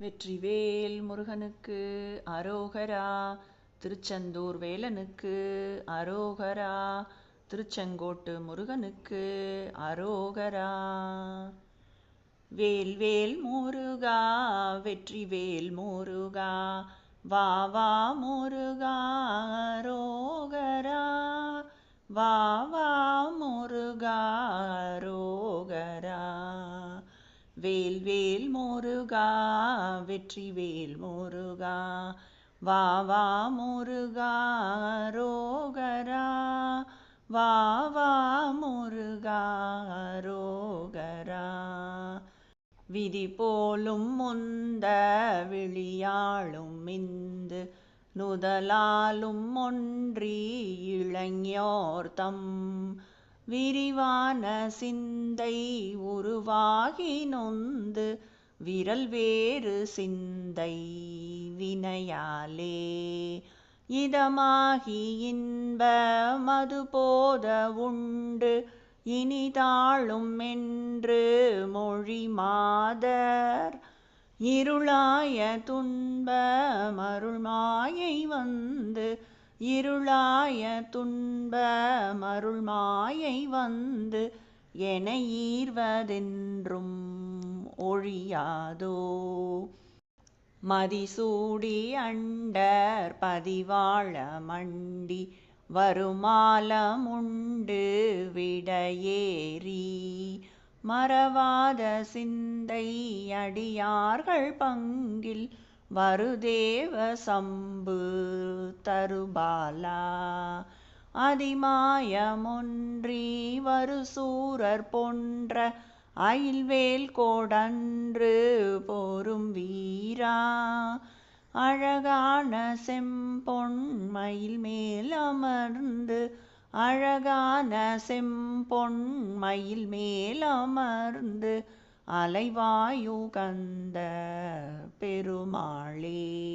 வெற்றிவேல் முருகனுக்கு அரோகரா திருச்செந்தூர் வேலனுக்கு அரோகரா திருச்செங்கோட்டு முருகனுக்கு அரோகரா. வேல்வேல் முருகா வெற்றிவேல் முருகா வா வா முருகா அரோகரா. வா வா முருகா அரோகரா. வேல்வேல் முருகா வெற்றிவேல் முருகா வா வா முருகா ரோகரா வா வா முருகா ரோகரா. விதி போலும் முந்த விழியாளும் இந்து நுதலாலும் ஒன்றி இளைஞோர்தம் விரிவான சிந்தை உருவாகி நொந்து விரல் வேறு சிந்தை வினையாலே. இதமாகி இன்ப மது போத உண்டு இனிதாளும் என்று மொழி மாதர். இருளாய துன்ப மருள்மாயை வந்து இருளாய துன்ப மருள்மாயை வந்து என ஈர்வதென்றும் ஒழியாதோ? மதிசூடி அண்டர் பதிவாழ மண்டி வருமாலமுண்டு விடையேறி மறவாத சிந்தை அடியார்கள் பங்கில் வருதேவ சம்பு தருபாலா? அதிமாயமொன்றி வருசூரர் போன்ற அயில்வேல் கோடன்று போரும் வீரா. அழகான செம்பொன் மயில் மேல் அமர்ந்து அழகான செம்பொன் மயில் மேல் அமர்ந்து அலைவாயு கந்த பெருமாளே.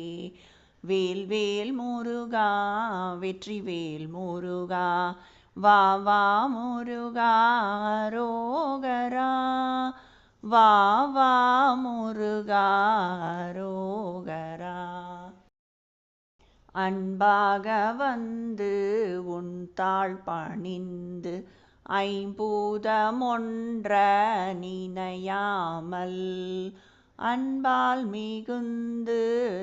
வேல் வேல் முருகா வெற்றி வேல் முருகா வா வா முருகா ரோகரா. வா வா முருகா ரோகரா. அன்பாக வந்து உன் தாழ் பணிந்து ஐம்பூதமொன்ற நினையாமல் அன்பால் மிகுந்து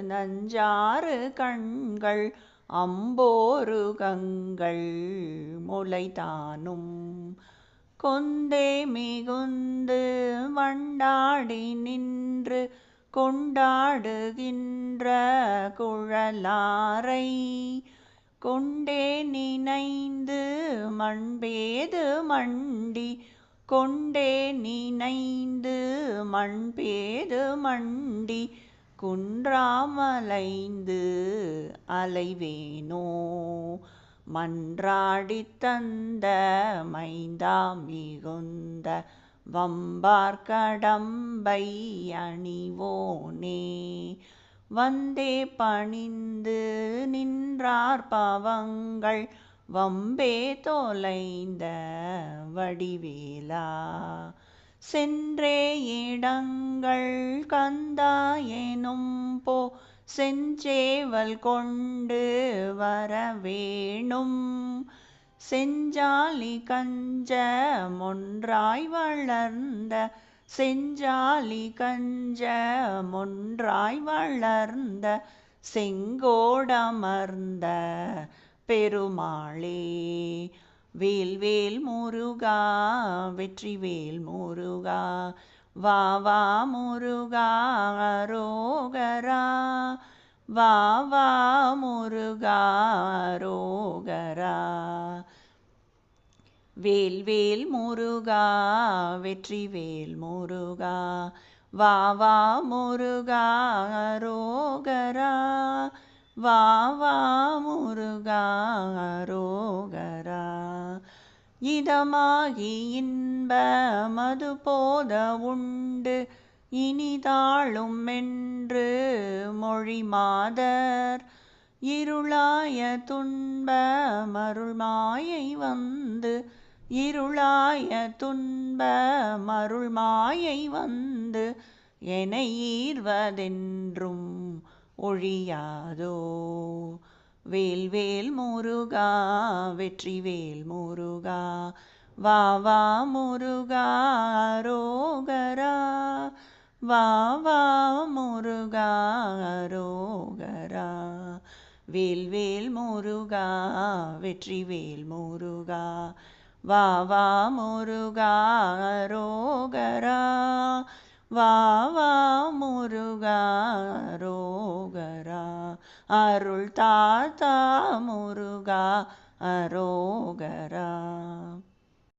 நஞ்சாறு கண்கள் அம்போரு கங்கள் முளைதானும் கொந்தே மிகுந்து வண்டாடி நின்று கொண்டாடுகின்ற குழலாரை கொண்டே நினைந்து மண்பேது மண்டி கொண்டே நினைந்து மண்பேறு மண்டி குன்றாமலைந்து அலைவேனோ மன்றாடி தந்த மைந்தா மிகுந்த வம்பார் கடம்பை அணிவோனே? வந்தே பணிந்து நின்றார் பவங்கள் வம்பே தொலைந்த வடிவேலா. சென்றே இடங்கள் கந்தா எனும் போ. செஞ்சேவல் கொண்டு வர வேணும். செஞ்சாலி கஞ்ச மொன்றாய் வளர்ந்த. செஞ்சாலி கஞ்ச மொன்றாய் வளர்ந்த. செங்கோடமர்ந்த பெருமாளே வேல்வேல் முருகா வெற்றி வேல் முருகா வா வா முருகா ரோகரா வா வா முருகா ரோகரா. வேல்வேல் முருகா வெற்றி வேல் முருகா வா வா முருகா ரோகரா. வா வா முருகா ரோகரா இதமாகி இன்ப மது போத உண்டு. இனிதாளும் என்று மொழி மாதர். இருளாய துன்ப மருள் மாயை வந்து. இருளாய துன்ப மருள் மாயை வந்து. என ஈர்வதென்றும் ஒழியாதோ. வேல்வேல் முருகா வெற்றிவேல் முருகா. வா வா முருகா ரோகரா. வா வா முருகா ரோகரா. வேல்வேல் முருகா வெற்றிவேல் முருகா. வா வா முருகா ரோகரா. வா வா முருகா அருள் தாத்தா முருகா அரோகரா.